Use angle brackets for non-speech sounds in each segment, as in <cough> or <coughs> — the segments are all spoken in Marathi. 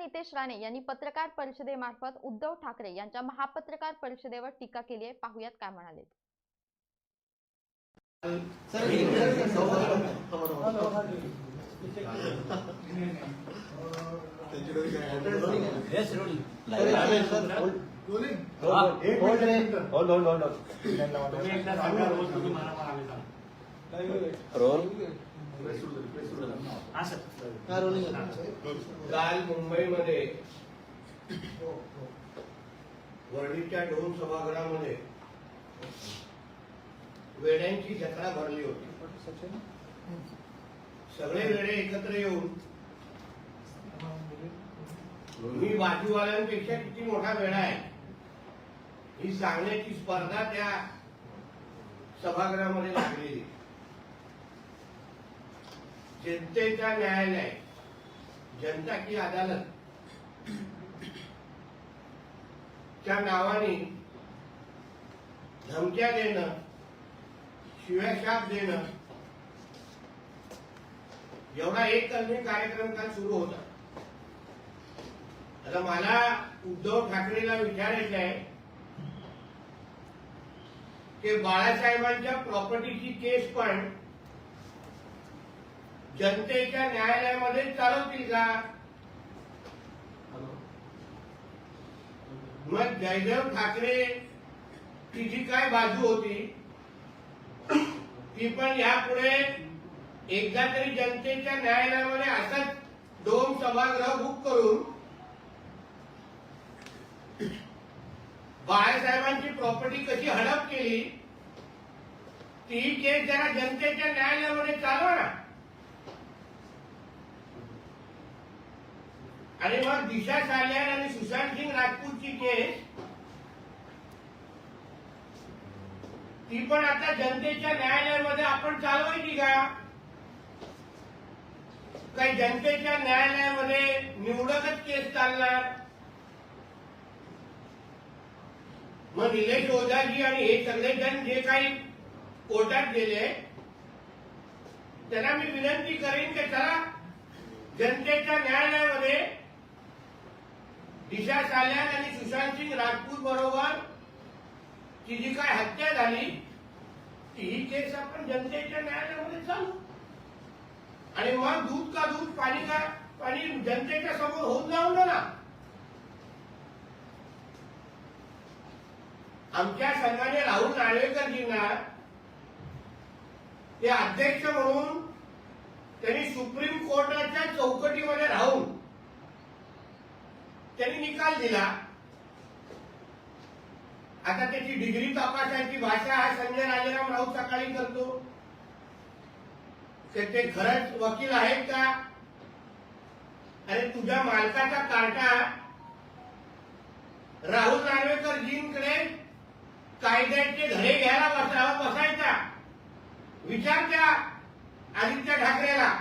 नितेश राणे यांनी पत्रकार परिषदेमार्फत उद्धव ठाकरे यांच्या महापत्रकार परिषदेवर टीका केली आहे. पाहुयात काय म्हणाले. रोल काल मुंबईमध्ये वर्णीच्या दोन सभागृहामध्ये वेड्यांची जत्रा भरली होती. सगळे वेडे एकत्र येऊन मी बाजूवाल्यांपेक्षा किती मोठा वेळा आहे ही सांगण्याची स्पर्धा त्या सभागृहामध्ये लागलेली. जनतेचा न्यायालय जनता की अदालत च्या नावाने धमक्या देणं शिव्याशाप देणं एवढा एक अन्य कार्यक्रम काल सुरू होता. आता मला उद्धव ठाकरेला विचारायचं आहे की बाळासाहेबांच्या प्रॉपर्टीची केस पण जनतेच्या न्यायालयामध्ये चालवतील का? मग जयदेव ठाकरे ची जी काय बाजू होती? ती पण यापुढे एकदा तरी जनतेच्या न्यायालयामध्ये असंच दोन सभागृह बुक करून बाळासाहेबांची प्रॉपर्टी कशी हडप केली ती केस जरा जनतेच्या न्यायालयामध्ये चालवा ना. आणि मग दिशा सालियान आणि सुशांत सिंग राजपूतची केस. ती पण आता जनतेच्या न्यायालयामध्ये आपण चालवायची का? काही जनतेच्या न्यायालयामध्ये निवडकच केस चालणार. मग निलेश ओझाजी आणि हे सगळेजण जे काही कोर्टात गेले त्यांना मी विनंती करेन की चला जनतेच्या न्यायालयामध्ये दिशा साल्यान आणि सुशांत सिंग राजपूत बरोबर ती जी काय हत्या झाली ती ही केस आपण जनतेच्या न्यायालयामध्ये चालू. आणि मग दूध का दूध पाणी का पाणी जनतेच्या समोर होऊन जाऊ ना. आमच्या संघाने राहुल नार्वेकरजींना ते अध्यक्ष म्हणून त्यांनी सुप्रीम कोर्टाच्या चौकटीमध्ये राहून त्यांनी निकाल दिला. आता त्याची डिग्री तपासायची भाषा हा संजय राजाराम राऊत सकाळी करतो. ते ते खरंच वकील आहेत का? अरे तुझ्या मालकाचा कार्टा राहुल नार्वेकरजींकडे कायद्याचे धडे घ्यायला बसावा बसायचा. विचार त्या आदित्य ठाकरेला.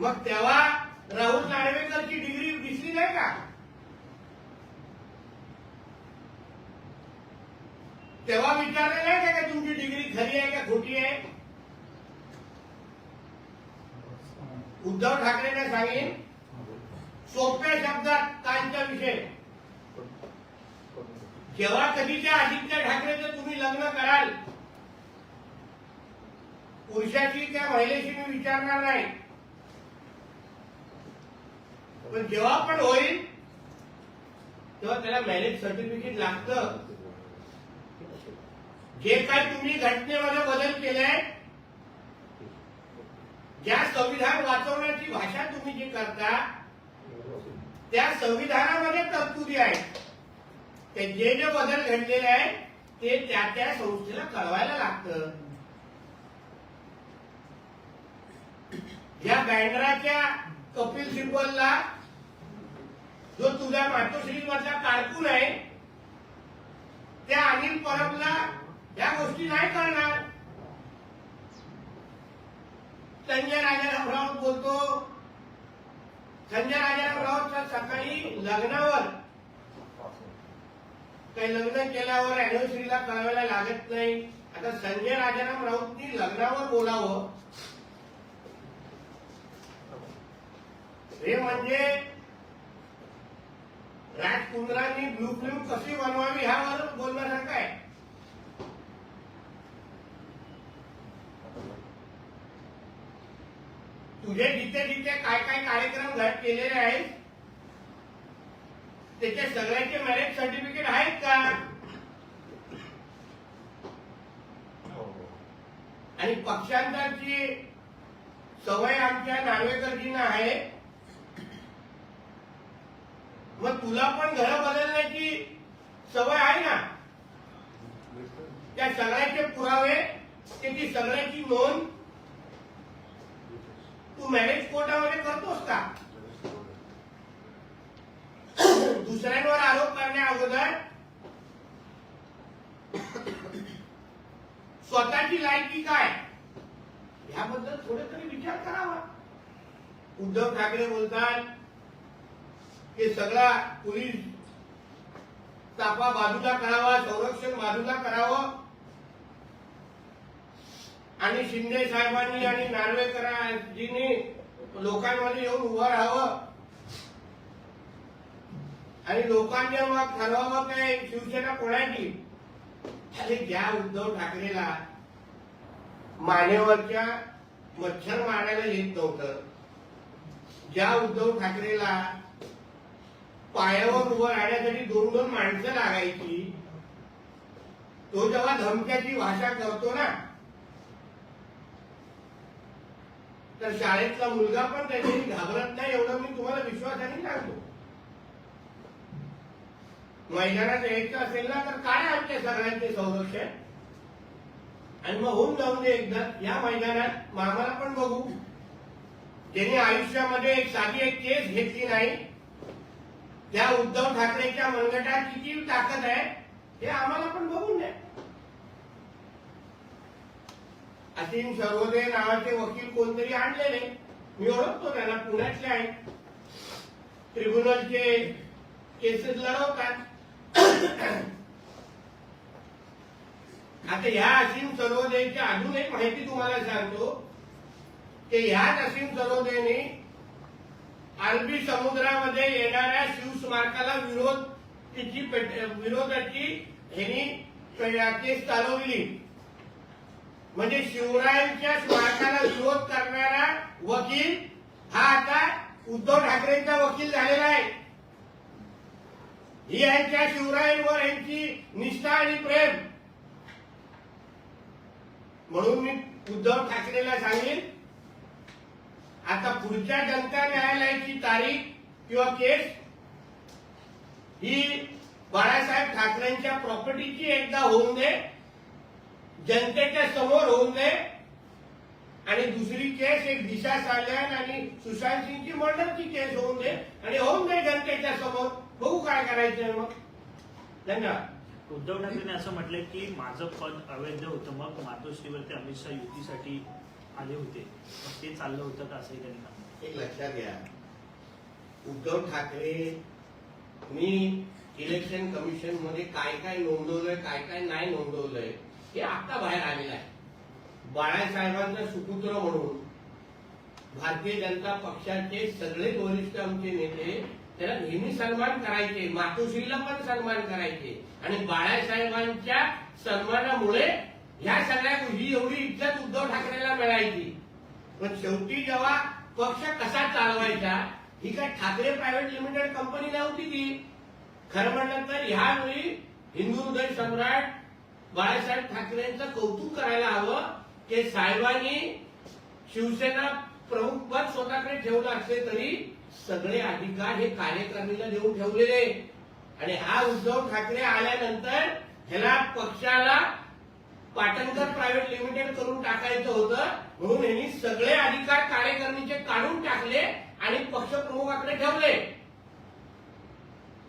मग तेव्हा राहुल नार्वेकरची डिग्री दिसली नाही का? तेव्हा विचारलेलं आहे का तुमची डिग्री खरी आहे का खोटी आहे? उद्धव ठाकरेने सांगेन सोप्या शब्दात कालचा विषय? जेव्हा कधीच्या आदित्य ठाकरेचं तुम्ही लग्न कराल? पुरुषाची त्या महिलेशी मी विचारणार नाही. पण जेव्हा पण होईल तेव्हा त्याला मॅरेज सर्टिफिकेट लागतं. जे काय तुम्ही घटनेमध्ये बदल केलाय ज्या संविधान वाचवण्याची भाषा तुम्ही जी करता त्या संविधानामध्ये तरतुदी आहेत. ते जे जे बदल घडलेले आहेत ते त्या त्या संस्थेला कळवायला लागतं. या बँडराच्या कपिल सिब्बलला जो तुझ्या मातोश्री मधला कारकून आहे त्या अनिल परबला या गोष्टी नाही करणार संजय राजाराम राऊत बोलतो संजय राजाराम राऊत सकाळी लग्नावर काही लग्न केल्यावर अॅनिव्हर्सरीला कळवायला लागत नाही. आता संजय राजाराम राऊतनी लग्नावर बोलावं. हे म्हणजे राजकुंद्रांनी ब्लू फिल्म कशी बनवावी ह्यावर बोलण्यासारखं आहे. तुझे जिथे जिथे काय काय कार्यक्रम केलेले आहेत त्याचे सगळ्यांचे मॅरेज सर्टिफिकेट आहेत का? आणि पक्षांतरची सवय आमच्या नार्वेकरजींना आहे. मग तुला पण घर बदलण्याची सवय आहे ना त्या सगळ्याचे पुरावे त्याची सगळ्याची नोंद तू मॅरेज कोर्टामध्ये करतोस का दुसऱ्यांवर आरोप करण्या अगोदर स्वतःची लायकी काय याबद्दल थोडे तरी विचार करावा उद्धव ठाकरे बोलतात की सगळा पोलीस ताफा बाजूला करावा संरक्षण बाजूला करावं. आणि शिंदे साहेबांनी आणि नार्वेकरांनी लोकांमध्ये येऊन उभं राहावं. आणि लोकांच्या मग ठरवावं काय? शिवसेना कोणाची? अरे ज्या उद्धव ठाकरेला मानेवरच्या मच्छर मारायला येत नव्हतं ज्या उद्धव ठाकरेला पायावर उभं राहण्यासाठी दोन दोन माणसं लागायची. तो जेव्हा धमक्याची भाषा करतो ना तर शाळेतला मुलगा पण त्याच्याशी घाबरत नाही एवढं मी तुम्हाला विश्वासाने सांगतो. मैदानात यायचं असेल ना तर काय आमच्या सगळ्यांचे संरक्षण आणि मग होऊन जाऊ दे एकदा. या मैदानात मामाला पण बघू. ज्यांनी आयुष्यामध्ये एक साधी एक केस घेतली नाही त्या उद्धव ठाकरेच्या मनगटात किती ताकद आहे हे आम्हाला पण बघून द्या. असीम सर्वोदय नावाचे वकील कोणतरी आणलेले. मी ओळखतो त्यांना पुण्यातले आहेत. ट्रिब्युनलचे केसेस लढवतात. आता ह्या असीम सर्वोदयची अजून एक माहिती तुम्हाला सांगतो की ह्याच असीम सर्वोदयने अरबी समुद्रामध्ये येणाऱ्या शिवस्मारकाला विरोध तिची विरोधाची ह्यांनी केस चालवली. म्हणजे शिवरायांच्या स्मारकाला विरोध करणारा वकील हा आता उद्धव ठाकरेंचा वकील झालेला आहे. ही यांच्या शिवरायांवर यांची निष्ठा आणि प्रेम. म्हणून मी उद्धव ठाकरेला सांगेन आता पुढच्या जनता न्यायालयाची तारीख किंवा केस ही बाळासाहेब ठाकरेंच्या प्रॉपर्टीची एकदा होऊन दे जनतेच्या समोर होऊन दे आणि दुसरी केस एक दिशा साल्यान आणि सुशांत सिंगची मर्डरची केस होऊन दे आणि होऊन दे जनतेच्या समोर. बघू काय करायचंय मग. धन्यवाद. उद्धव ठाकरेंनी असं म्हटलंय की माझं पद अवैध होतं मग मातोश्रीवरती अमित शहा युतीसाठी आले होते. ते चाललं होतं का असंही त्यांनी सांगितलं. एक लक्षात घ्या. उद्धव ठाकरे मी इलेक्शन कमिशनमध्ये काय काय नोंदवलंय काय काय नाही नोंदवलंय हे आता बाहेर आलेलं आहे. बाळासाहेबांचा सुपुत्र म्हणून भारतीय जनता पक्षाचे सगळेच वरिष्ठ आमचे नेते त्याला नेहमी सन्मान करायचे मातोश्रीला पण सन्मान करायचे. आणि बाळासाहेबांच्या सन्मानामुळे ह्या सगळ्या ही एवढी इज्जत उद्धव ठाकरेला मिळायची. पण शेवटी जेव्हा पक्ष कसा चालवायचा ही काय ठाकरे प्रायव्हेट लिमिटेड कंपनी नव्हती ती? खरं म्हणलं तर ह्यावेळी हिंदू हृदय सम्राट बाळासाहेब ठाकरेंचं कौतुक करायला हवं की साहेबांनी शिवसेना प्रमुख पद स्वतःकडे ठेवलं असले तरी सगळे अधिकार हे कार्यकारिणीला देऊन ठेवलेले. आणि हा उद्धव ठाकरे आल्यानंतर ह्याला पक्षाला पाटणकर प्रायव्हेट लिमिटेड करून टाकायचं होतं म्हणून यांनी सगळे अधिकार कार्यकारिणीचे काढून टाकले आणि पक्षप्रमुखाकडे ठेवले.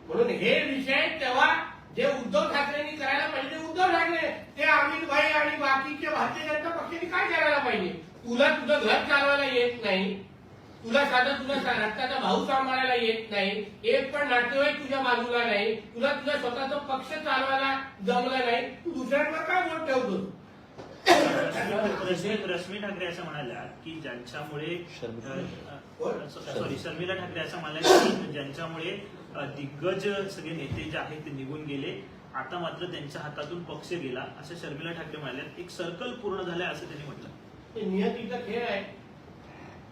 म्हणून हे विषय तेव्हा जे उद्धव ठाकरेंनी करायला पाहिजे उद्धव ठाकरे ते अमित भाई आणि बाकीचे भारतीय जनता पक्षाने काय करायला पाहिजे? तुला तुझं घर चालवायला येत नाही. तुला साधं तुझा सा- रक्ताचा भाऊ सांभाळायला येत नाही. एक पण नातेवाईक तुझ्या बाजूला नाही. तुला तुझा स्वतःचा पक्ष चालवायला जमला नाही. तू दुसऱ्यांवर काय वोट ठेवतो रश्मी ठाकरे असं म्हणाल्या की ज्यांच्यामुळे? सॉरी शर्मिला ठाकरे. असं म्हणाल्या की ज्यांच्यामुळे दिग्गज सगळे नेते जे आहेत ते निघून गेले. आता मात्र त्यांच्या हातातून पक्ष गेला. असं शर्मिला ठाकरे म्हणाल्या. एक सर्कल पूर्ण झालंय असं त्यांनी म्हटलं. नियतीचा खेळ आहे.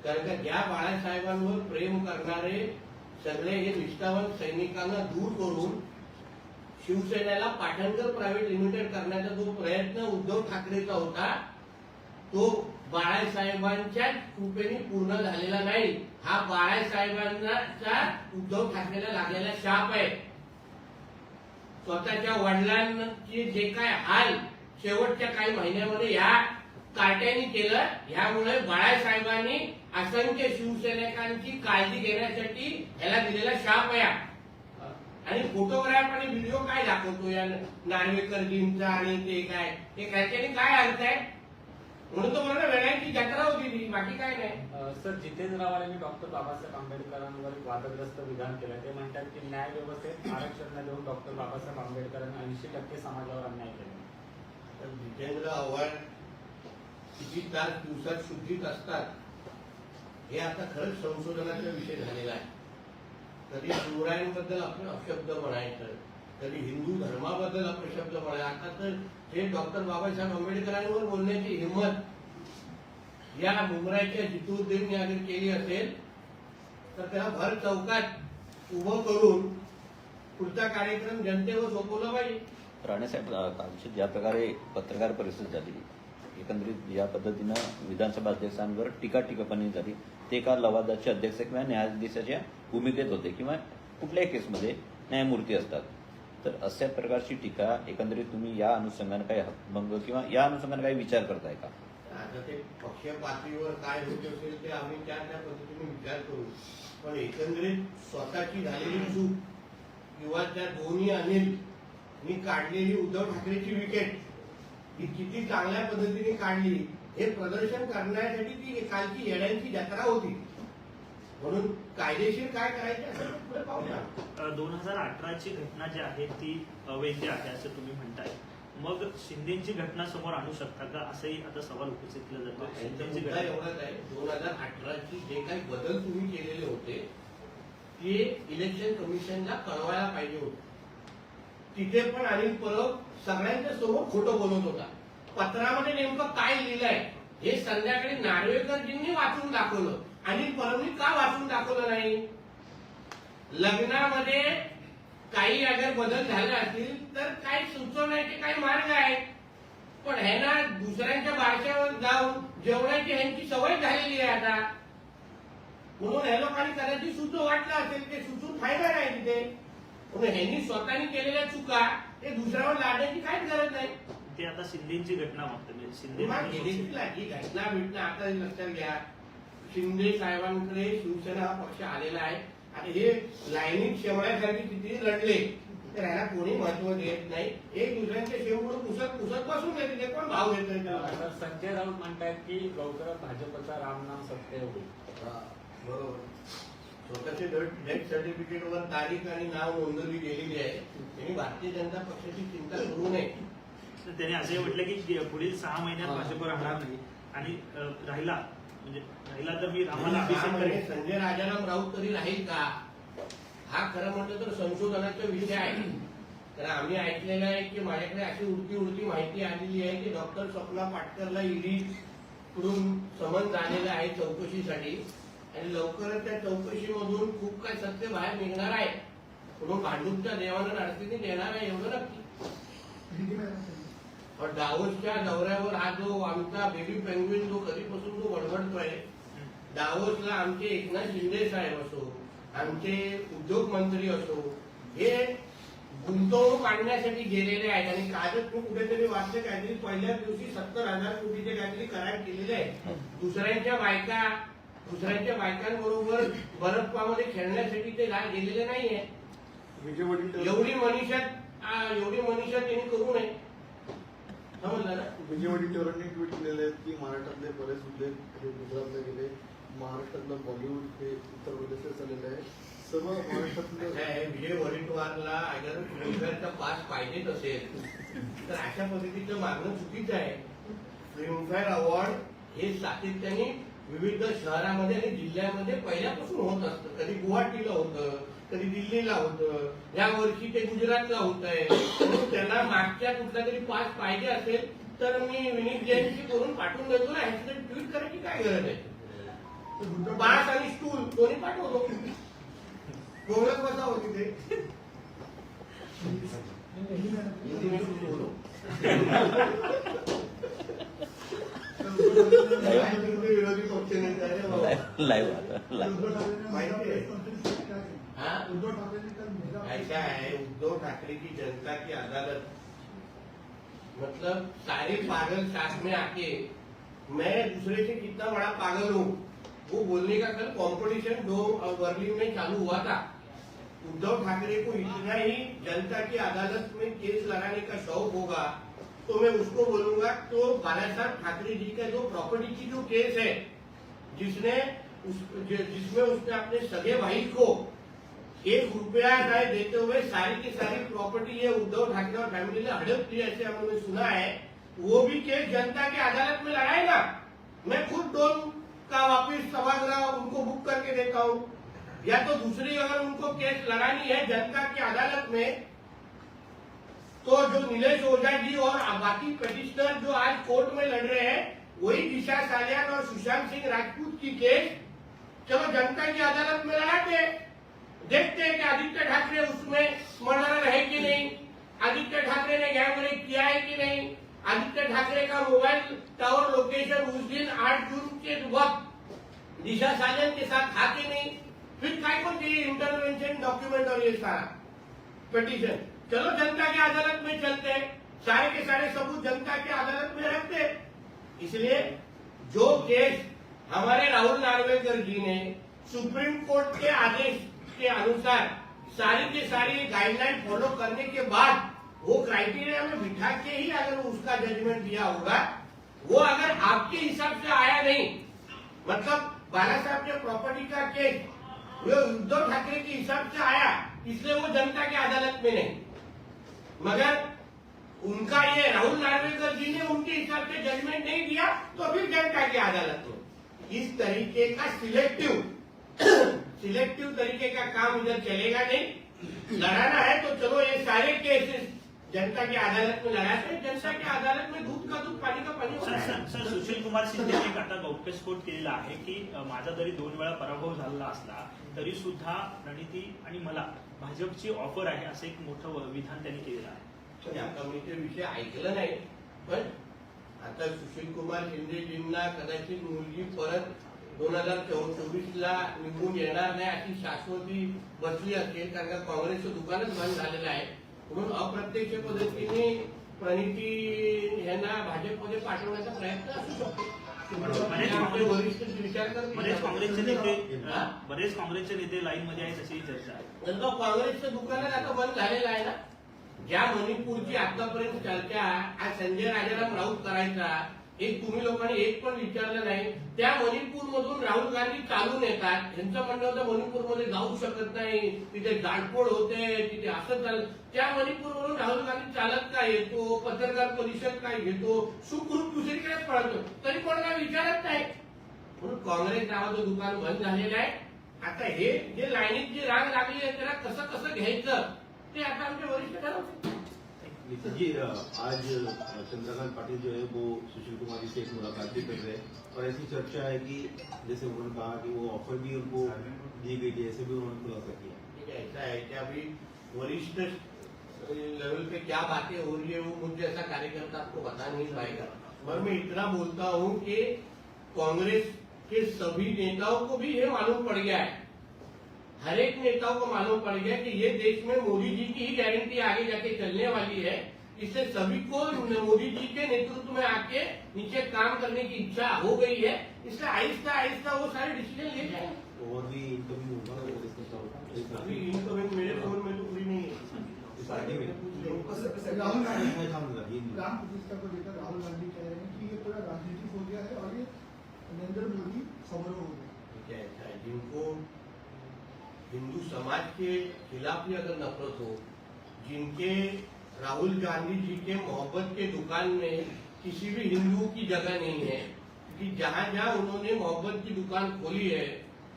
कारण का ज्या बाळासाहेबांवर प्रेम करणारे सगळे हे निष्ठावंत सैनिकांना दूर करून शिवसेनेला पाटणकर प्रायव्हेट लिमिटेड करण्याचा जो प्रयत्न उद्धव ठाकरेचा होता तो बाळासाहेबांच्या कृपेने पूर्ण झालेला नाही. हा बाळासाहेबांचा उद्धव ठाकरेला लागलेला शाप आहे. स्वतःच्या वडिलांचे जे काय हाल शेवटच्या काही महिन्यामध्ये या कार्ट्याने केलं ह्यामुळे बाळासाहेबांनी असंख्य शिवसैनिकांची काळजी घेण्यासाठी ह्याला दिलेला शाप आहे. हा. आणि फोटोग्राफ आणि व्हिडिओ काय दाखवतो या नार्वेकरजींचा आणि ते काय? ते त्याच्याने काय अर्थ आहे? म्हणून तो मला वेळाची जत्रा होती ती बाकी काय नाही. सर जितेंद्र रावांनी डॉक्टर बाबासाहेब आंबेडकरांवर एक वादग्रस्त विधान केलं. ते म्हणतात की न्याय व्यवस्थेत आरक्षण न देऊन डॉक्टर बाबासाहेब आंबेडकरांनी ऐंशी टक्के समाजावर अन्याय केला. तर जितेंद्र आव्हाड किती तास दिवसात शुद्धीत असतात हे आता खरंच संशोधनाचा विषय झालेला आहे. कधी शिवरायांबद्दल आपण अपशब्द म्हणायचं कधी हिंदू धर्माबद्दल अपशब्द म्हणायचं. आता तर हे डॉक्टर बाबासाहेब आंबेडकरांवर बोलण्याची हिंमत या मुंबईच्या जितुद्दीनने अगर केली असेल तर त्याला भर चौकात उभं करून पुढचा कार्यक्रम जनतेवर सोपवला पाहिजे. राणेसाहेब कालची ज्या प्रकारे पत्रकार परिषद झाली एकंदरीत या पद्धतीनं विधानसभा अध्यक्षांवर टीका टिकापणी झाली. ते एका लवादाचे अध्यक्ष किंवा न्यायाधीशाच्या भूमिकेत होते किंवा कुठल्याही केसमध्ये न्यायमूर्ती असतात. तर अशा प्रकारची टीका एकंदरीत तुम्ही या अनुषंगाने काही हक्कभंग किंवा या अनुषंगाने काही विचार करताय का? आता ते पक्ष पातळीवर काय होत असेल ते आम्ही त्या त्या पद्धतीने विचार करू. पण एकंदरीत स्वतःची झालेली चूक किंवा त्या दोन्ही अनिल मी काढलेली उद्धव ठाकरेची विकेट ही किती चांगल्या पद्धतीने काढली हे प्रदर्शन करण्यासाठी ती कालची येड्यांची जत्रा होती. म्हणून कायदेशीर काय करायचे असं पुढे पाहूया दोन हजार अठराची घटना जी आहे ती अवैध आहे असं तुम्ही म्हणताय. मग शिंदेची घटना समोर आणू शकता का? असंही आता सवाल उपस्थित केला जातो शिंदेची घटना एवढाच आहे. दोन हजार अठराची जे काही बदल तुम्ही केलेले होते ते इलेक्शन कमिशनला कळवायला पाहिजे होते. तिथे पण अनिल परब सगळ्यांच्या समोर खोटं बोलत होता. पत्रामध्ये नेमकं काय लिहिलंय हे संध्याकाळी नार्वेकरजींनी वाचून दाखवलं. अनिल परबनी का वाचून दाखवलं नाही? लग्नामध्ये काही अगर बदल झाले असतील तर काही सुचवण्याचे काही मार्ग आहेत? पण हे ना दुसऱ्यांच्या बारशावर जाऊन जेवणाची ह्यांची सवय झालेली आहे आता. म्हणून हे लोकांनी कदाचित सुचू वाटलं असेल ते सुचून फायदा नाही तिथे. ह्यांनी स्वतःनी केलेल्या चुका ते दुसऱ्यावर लादण्याची काहीच गरज नाही. ते आता शिंदेची घटना मागतात म्हणजे शिंदे लागली घटना बिटना आता हे लक्षात घ्या. शिंदे साहेबांकडे शिवसेना हा पक्ष आलेला आहे. आणि हे लाईनीत शेवण्यासाठी किती लढले तर ह्याला कोणी महत्त्व देत नाही. एक दुसऱ्यांच्या शेवट पुसत पुसत बसून येते ते कोण भाव घेतोय त्याला? तर संजय राऊत म्हणतात की लवकरच भाजपचा रामनाम सत्य होईल हा, बरोबर. स्वतःचे डेथ सर्टिफिकेट वर तारीख आणि नाव नोंदवली गेलेली आहे. त्यांनी भारतीय जनता पक्षाची चिंता करू नये. त्याने असंही म्हटलं की पुढील सहा महिन्यात भाजप राहणार नाही. आणि राहिला. म्हणजे राहिला तर मी आम्हाला अभिषेक करेन. संजय राजाराम राऊत तरी राहील का? हा खरं म्हटलं तर संशोधनाचा विषय आहे. तर आम्ही ऐकलेलं आहे की माझ्याकडे अशी उडती उडती माहिती आलेली आहे की डॉक्टर स्वप्ना पाटकरला ईडी कडून समन झालेलं आहे चौकशीसाठी. आणि लवकरच त्या चौकशीमधून खूप काही सत्य बाहेर निघणार आहे. म्हणून भांडूपच्या देवानं अडचणी देणार आहे एवढं नक्की. पण डावोसच्या दौऱ्यावर हा जो आमचा बेबी पेंग्विन जो कधीपासून जो वडवडतोय दावोसला आमचे एकनाथ शिंदे साहेब असो आमचे उद्योग मंत्री असो हे गुंतवणूक आणण्यासाठी गेलेले आहेत आणि कालच मी कुठेतरी वाचले काहीतरी पहिल्याच दिवशी सत्तर हजार कोटीचे काहीतरी करार केलेले आहेत. दुसऱ्यांच्या बायका दुसऱ्यांच्या बायकांबरोबर बरफपामध्ये खेळण्यासाठी ते गा- गेलेले नाहीये. विजय वडील एवढी मनीषा एवढी मनीषा त्यांनी करू नये. समजलं ना? विजय वडीलवरांनी ट्विट केलेले आहेत की महाराष्ट्रातले बरेच मुद्दे हे गुजरातला गेले. महाराष्ट्रातलं बॉलिवूड हे उत्तर प्रदेशात चाललेलं आहे. सर्व महाराष्ट्रातलं विजय वडेट्टीवारला अगर गुजरातचा पास पाहिजेच असेल तर अशा पद्धतीचं मागणं चुकीचं आहे. फिल्मफेअर अवॉर्ड हे सातत्याने विविध शहरामध्ये आणि जिल्ह्यामध्ये पहिल्यापासून होत असतं. कधी गुवाहाटीला होतं कधी दिल्लीला होतं. या वर्षी ते गुजरातला होत आहे. त्यांना मागच्या कुठला तरी पास पाहिजे असेल तर मी विनीत जैनशी करून पाठवून देतो ना. ह्याची ट्विट करायची काय गरज आहे? पास आणि स्टूल दोन्ही पाठवतो? बोलत बसा होती <laughs> ते आहे हा? उद्धव मुद्दा ऐसा है? उद्धव ठाकरे की जनता की अदालत। मतलब सारे पागल साथ में आके मैं दूसरे से कितना बड़ा पागल हूँ? वो बोलने का कल कंपटीशन दो वर्ली में चालू हुआ था। उद्धव ठाकरे को इतना ही जनता की अदालत में केस लगाने का शौक होगा तो मैं उसको बोलूँगा तो बाला साहब ठाकरे जी का जो प्रॉपर्टी की जो केस है जिसने उस, जिसमें उसने अपने सगे भाई को एक रुपया चाहे देते हुए सारी की सारी प्रॉपर्टी ये उद्धव ठाकरे और फैमिली ने हड़प की ऐसे हम लोगों सुना है वो भी केस जनता की अदालत में लड़ाएगा मैं खुद डोन का वापिस सभागृह उनको बुक करके देता हूँ। या तो दूसरी अगर उनको केस लड़ानी है जनता की अदालत में तो जो नीलेष ओझा जी और बाकी पिटिशनर जो आज कोर्ट में लड़ रहे हैं, वही दिशा सालियान और सुशांत सिंह राजपूत की केस, चलो जनता की अदालत में लड़ाते। देखते हैं कि आदित्य ठाकरे उसमें मर्डर है कि नहीं, आदित्य ठाकरे ने गैंग रेप किया है कि नहीं, आदित्य ठाकरे का मोबाइल टावर लोकेशन उस दिन आठ जून के वक्त दिशा साजन के साथ था कि नहीं, फिर काय को चाहिए इंटरवेंशन डॉक्यूमेंट और ये सारा पिटीशन चलो जनता की अदालत में चलते सारे के सारे सबूत जनता की अदालत में रखते इसलिए जो केस हमारे राहुल नार्वेकर जी ने सुप्रीम कोर्ट के आदेश के अनुसार सारी के सारी गाइडलाइन फॉलो करने के बाद, वो क्राइटेरिया में बिठा के ही अगर उसका जजमेंट दिया होगा, वो अगर आपके हिसाब से आया नहीं मतलब बाला साहब के प्रॉपर्टी का केस वो उद्धव ठाकरे के हिसाब से आया, इसलिए वो जनता की अदालत में नहीं। मगर उनका ये राहुल नार्वेकर जी ने उनके हिसाब से जजमेंट नहीं दिया तो फिर जनता की अदालत में इस तरीके का सिलेक्टिव सिलेक्टिव <coughs> तरीके का काम इधर चलेगा नहीं। लड़ाना है तो चलो ये सारे केसेस जनता की अदालत में लड़ाते हैं? जनता की अदालत में दूध का दूध पानी का पानी सर है? सर सर सुशील कुमार शिंदे एक आता गौप्यस्फोट केलेला आहे की माझा जरी दोन वेळा पराभव झालेला असला तरी सुद्धा प्रणिती आणि मला भाजपची ऑफर आहे असं एक मोठं विधान त्यांनी केलेलं आहे. आता मी ते विषय ऐकलं नाही पण आता सुशील कुमार शिंदेजींना कदाचित मुलगी परत दोन हजार चोवीस ला निवडून येणार नाही अशी शाश्वती बसली असेल कारण का काँग्रेसचं दुकानच बंद झालेलं आहे. म्हणून अप्रत्यक्ष पद्धतीने प्रणिती यांना भाजपमध्ये पाठवण्याचा प्रयत्न असू शकतो. बरेच बरेच काँग्रेसचे नेते बरेच काँग्रेसचे नेते लाईन मध्ये आहेत अशी चर्चा आहे. नंतर काँग्रेसचं दुकान आता बंद झालेलं आहे ना? ज्या मणिपूरची आतापर्यंत चर्चा आज संजय राजाराम राऊत करायचा एक तुम्ही लोकांनी एक पण विचारलं नाही. त्या मणिपूर मधून राहुल गांधी चालून येतात. यांचं म्हणणं होतं मणिपूरमध्ये जाऊ शकत नाही. तिथे जाडपोड होते. तिथे असं चालत त्या मणिपूरवरून राहुल गांधी चालत काय येतो? पत्रकार परिषद काय घेतो? सुखरूप दुसरीकडेच पळतो. तरी कोण काय विचारत नाही. म्हणून काँग्रेस नावाचं दुकान बंद झालेलं आहे. आता हे जे लाईनीत जी राग लागली आहे त्याला कसं कसं घ्यायचं? ते आता आमचे वरिष्ठ ठरवतील. जी आज चंद्रकांत पाटिल जो है वो सुशील कुमार जी से एक मुलाकात भी कर रहे हैं और ऐसी चर्चा है कि जैसे उन्होंने कहा कि वो ऑफ़र भी उनको दी गई थी, ऐसे भी उन्होंने खुलासा किया। ऐसा है कि अभी वरिष्ठ लेवल पे क्या बातें हो रही है, वो मुझे ऐसा कार्यकर्ता आपको बता नहीं पाएगा। पर मैं इतना बोलता हूँ कि कांग्रेस के सभी नेताओं को भी ये मालूम पड़ गया है हर एक नेताओं को मालूम पड़ गया कि ये देश में मोदी जी की ही गारंटी आगे जाके चलने वाली है। इससे सभी को मोदी जी के नेतृत्व में आके नीचे काम करने की इच्छा हो गई है। इसलिए आहिस्ता आहिस्ता वो सारे डिसीज़न ले जाएँगे और भी इनकमिंग होगा वो अभी इनकमिंग मेरे फ़ोन में तो पूरी नहीं है। राहुल गांधी। राम प्रतिष्ठा को लेकर राहुल गांधी कह रहे हैं कि ये पूरा राजनीतिक हो गया है और ये नरेंद्र मोदी समारोह हो गया क्या ऐसा है जिनको हिंदू समाज के खिलाफ भी अगर नफरत हो जिनके राहुल गांधी जी के मोहब्बत के दुकान में किसी भी हिंदुओं की जगह नहीं है कि जहाँ जहाँ उन्होंने मोहब्बत की दुकान खोली है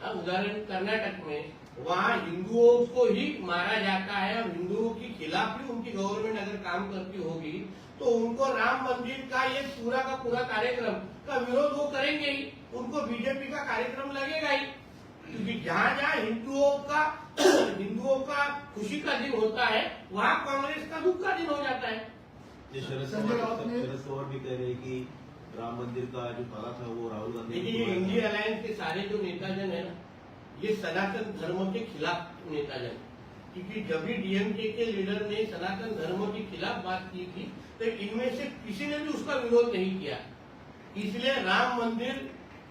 हाँ, उदाहरण कर्नाटक में वहाँ हिंदुओं को ही मारा जाता है और हिंदुओं के खिलाफ भी उनकी गवर्नमेंट अगर काम करती होगी तो उनको राम मंदिर का ये पूरा का पूरा कार्यक्रम का विरोध वो करेंगे ही। उनको बीजेपी का कार्यक्रम लगेगा ही। क्योंकि जहाँ जहाँ हिंदुओं का हिंदुओं का खुशी का दिन होता है वहाँ कांग्रेस का दुख का दिन हो जाता है। शरद पवार भी कह रहे हैं कि राम मंदिर का जो ताला था वो राहुल गांधी देखिए इंडिया अलायंस के सारे जो नेताजन है ना ये सनातन धर्म के खिलाफ नेताजन। क्योंकि जब भी डीएमके के लीडर ने सनातन धर्म के खिलाफ बात की थी तो इनमें से किसी ने भी उसका विरोध नहीं किया। इसलिए राम मंदिर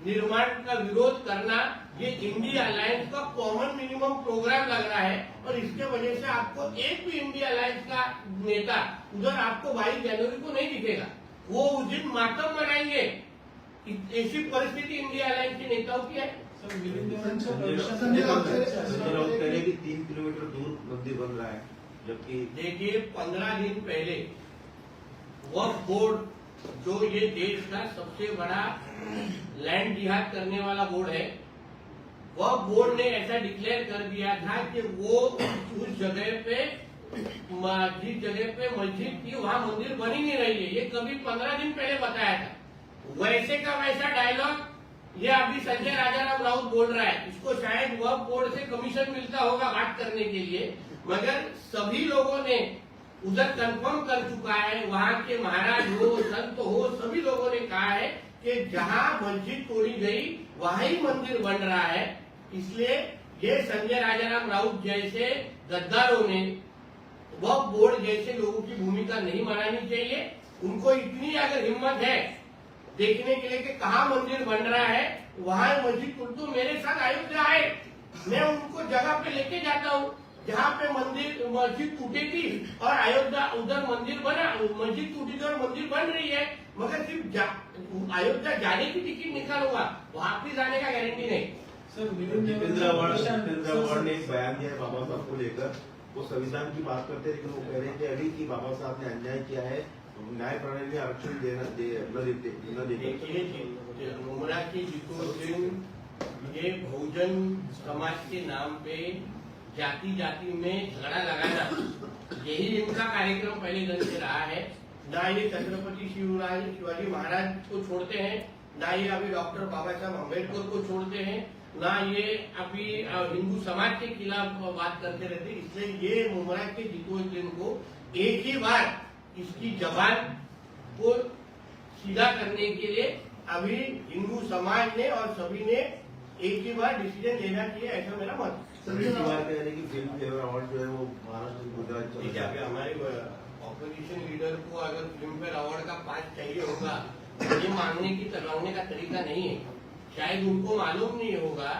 निर्माण का विरोध करना ये इंडिया अलायंस का कॉमन मिनिमम प्रोग्राम लग रहा है। और इसके वजह से आपको एक भी इंडिया अलायंस का नेता उधर आपको बाईस जनवरी को नहीं दिखेगा। वो उस दिन मातम मनाएँगे। ऐसी परिस्थिति इंडिया अलायंस के नेताओं की है। तीन किलोमीटर दूर मंदिर बन रहा है जबकि देखिए पंद्रह दिन पहले वक्फ बोर्ड जो ये देश का सबसे बड़ा लैंड जिहाद करने वाला बोर्ड है, वह बोर्ड ने ऐसा डिक्लेयर कर दिया था कि वो उस जगह पे जिस जगह पे मस्जिद थी, वहाँ मंदिर बनी नहीं रही है। ये कभी पंद्रह दिन पहले बताया था। वैसे का वैसा डायलॉग ये अभी संजय राजाराम राउत बोल रहा है। इसको शायद वह बोर्ड से कमीशन मिलता होगा बात करने के लिए। मगर सभी लोगों ने उधर कंफर्म कर चुका है, वहाँ के महाराज हो, संत हो, सभी लोगों ने कहा है कि जहाँ मस्जिद तोड़ी गई, वहाँ ही मंदिर बन रहा है। इसलिए ये संजय राजाराम राउत जैसे गद्दारों ने, वह बोर्ड जैसे लोगों की भूमिका नहीं माननी चाहिए। उनको इतनी अगर हिम्मत है देखने के लिए कि कहा मंदिर बन रहा है, वहाँ मस्जिद तो मेरे साथ अयोध्या आए मैं उनको जगह पे लेके जाता हूँ। जहाँ पे मंदिर मस्जिद टूटेगी और अयोध्या उधर मंदिर बना मस्जिद टूटी और मंदिर बन रही है। मगर सिर्फ़ जा, अयोध्या जाने की टिकट निकालूँगा वापिस आने का गारंटी नहीं। जितेंद्र आव्हाड जितेंद्र आव्हाड ने एक बयान दिया है बाबा साहब को लेकर। वो संविधान की बात करते हैं लेकिन वो कह रहे थे अभी की बाबा साहब ने अन्याय किया है न्याय प्रणाली में आरक्षण देना दे, न देते न देते। की जितू सिंह ये बहुजन समाज के नाम पे जाति जाति में झगड़ा लगाना यही इनका कार्यक्रम पहले दिन से रहा है ना ये छत्रपति शिवराज, शिवाजी महाराज को छोड़ते हैं, ना ये अभी डॉक्टर बाबा साहब अंबेडकर को छोड़ते हैं, ना ये अभी हिंदू समाज के खिलाफ बात करते रहते। इसलिए ये मुमरा के जितू सिंह को एक ही बार इसकी जबान को सीधा करने के लिए अभी हिंदू समाज ने और सभी ने एक ही बार डिसीज़न लेना चाहिए, ऐसा मेरा मत है। तिवारी कह रहे हैं कि फ़िल्म फेयर अवार्ड जो है वो महाराष्ट्र गुजरात चला ठीक है अभी हमारे ऑपोजिशन लीडर को अगर फ़िल्म फेयर अवार्ड का पास चाहिए होगा ये मांगने की मांगने का तरीका नहीं है। शायद उनको मालूम नहीं होगा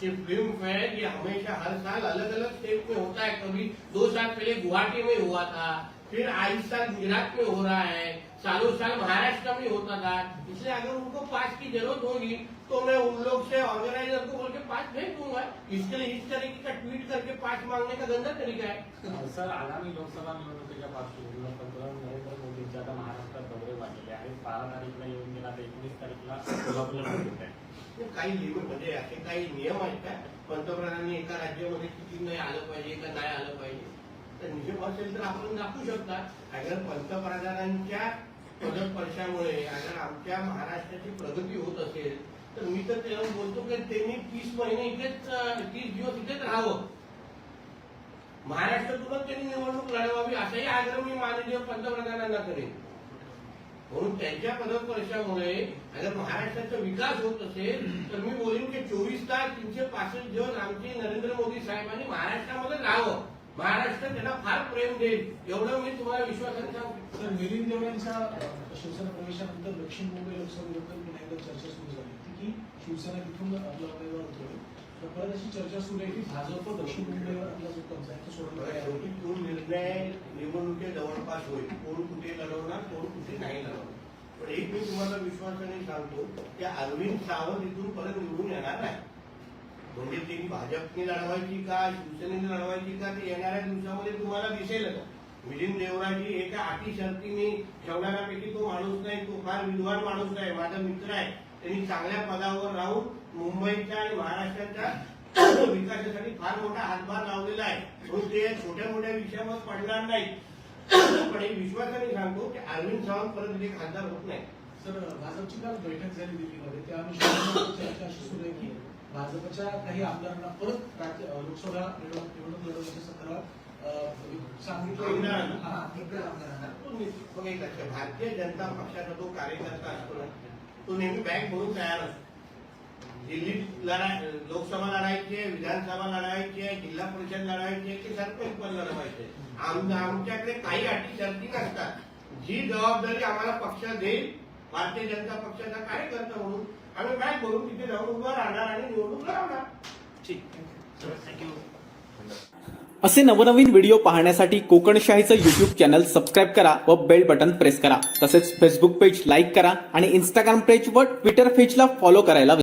कि फ़िल्म फेयर ये हमेशा हर साल अलग अलग स्टेट में होता है। कभी दो साल पहले गुवाहाटी में हुआ था फिर इस साल गुजरात में हो रहा है सालों साल महाराष्ट्र में होता था। इसलिए अगर उनको पास की ज़रूरत होगी तो मैं उन लोग से ऑर्गेनाइजर को बोल के पास भेज दूंगा। इसके लिए इस तरीके का ट्वीट करके पास मांगने का गंदा तरीका है। सर आगामी लोकसभा निवडणुकीच्या पार्श्वभूमीवर पंतप्रधान नरेंद्र मोदींचे आता महाराष्ट्रात दौरे वाढलेले आहेत. बारा तारीखला येऊन गेला तर एकोणीस तारीखला कोल्हापूरला काही लिमिट म्हणजे असे काही नियम आहेत का? पंतप्रधानांनी एका राज्यामध्ये किती नाही आलं पाहिजे का नाही आलं पाहिजे. तर नियम असेल तर आपण दाखवू शकता. अगर पंतप्रधानांच्या पदस्पर्शामुळे अगर आमच्या महाराष्ट्राची प्रगती होत असेल तर मी तर त्याला बोलतो की त्यांनी तीस महिने इथेच तीस दिवस इथेच राहावं. महाराष्ट्रातूनच त्यांनी निवडणूक लढवावी असाही आग्रह मी माननीय पंतप्रधानांना करेन. म्हणून त्यांच्या पदस्पर्शामुळे अगर महाराष्ट्राचा विकास होत असेल तर मी बोलेन की चोवीस तास तीनशे पासष्ट दिवस आमचे नरेंद्र मोदी साहेबांनी महाराष्ट्रामध्ये राहावं. महाराष्ट्र त्यांना फार प्रेम देईल. एवढं मी तुम्हाला विश्वासाने सांगतो तर मिलिंद देव यांच्या अ, शिवसेना प्रवेशानंतर दक्षिण मुंबई लोकसभा निवडणूक पुन्हा एकदा चर्चा सुरू झाली होती की शिवसेना तिथून आपला उमेदवार उतरवेल तर परत अशी चर्चा सुरू आहे की भाजप दक्षिण मुंबईवर आपला जो कब्जा आहे तो सोडून बघा, शेवटी तो निर्णय निवडणुकी जवळपास होईल? कोण कुठे लढवणार कोण कुठे नाही लढवणार? पण एक मी तुम्हाला विश्वासाने सांगतो की अरविंद सावंत इथून परत निवडून येणार नाही. म्हणजे त्यांनी भाजपने लढवायची का शिवसेनेने लढवायची का ते येणाऱ्या दिवसामध्ये तुम्हाला दिसेलच मिलिंद देवराजी एका अटी शर्तीने ठेवणाऱ्यापैकी तो माणूस नाही तो फार विद्वान माणूस आहे माझा मित्र आहे. त्यांनी चांगल्या पदावर राहून मुंबईच्या आणि महाराष्ट्राच्या <coughs> विकासासाठी फार मोठा हातभार लावलेला आहे. म्हणून ते छोट्या मोठ्या विषयावर पडणार नाही <coughs> पण एक विश्वासाने सांगतो की अरविंद सावंत परत ते खासदार होत नाही. सर भाजपची काल बैठक झाली दिल्लीमध्ये. त्या अनुषंगाने चर्चा अशी सुरू आहे. की भाजपच्या काही आमदारांना परत राज्य लोकसभा निवडणूक लढवण्याच्या संदर्भात सांगितलं आमदारांना? भारतीय जनता पक्षाचा तो कार्यकर्ता असतो ना तो नेहमी बॅग भरून तयार असतो. दिल्लीत लढाय लोकसभा लढायची आहे विधानसभा लढायची आहे जिल्हा परिषद लढायची आहे की सरपंच पण लढवायचे आम आमच्याकडे काही अटी शर्ती नसतात. जी जबाबदारी आम्हाला पक्ष देईल भारतीय जनता पक्षाचा कार्यकर्ता म्हणून आम्ही बॅग भरून तिथे जाऊन उभं राहणार आणि निवडणूक लढवणार. ठीक. थँक्यू असे नवनवीन व्हिडिओ पाहण्यासाठी कोकणशाहीचं युट्यूब चॅनल सबस्क्राईब करा व बेल बटन प्रेस करा. तसेच फेसबुक पेज लाईक करा आणि इंस्टाग्राम पेज व ट्विटर पेजला फॉलो करायला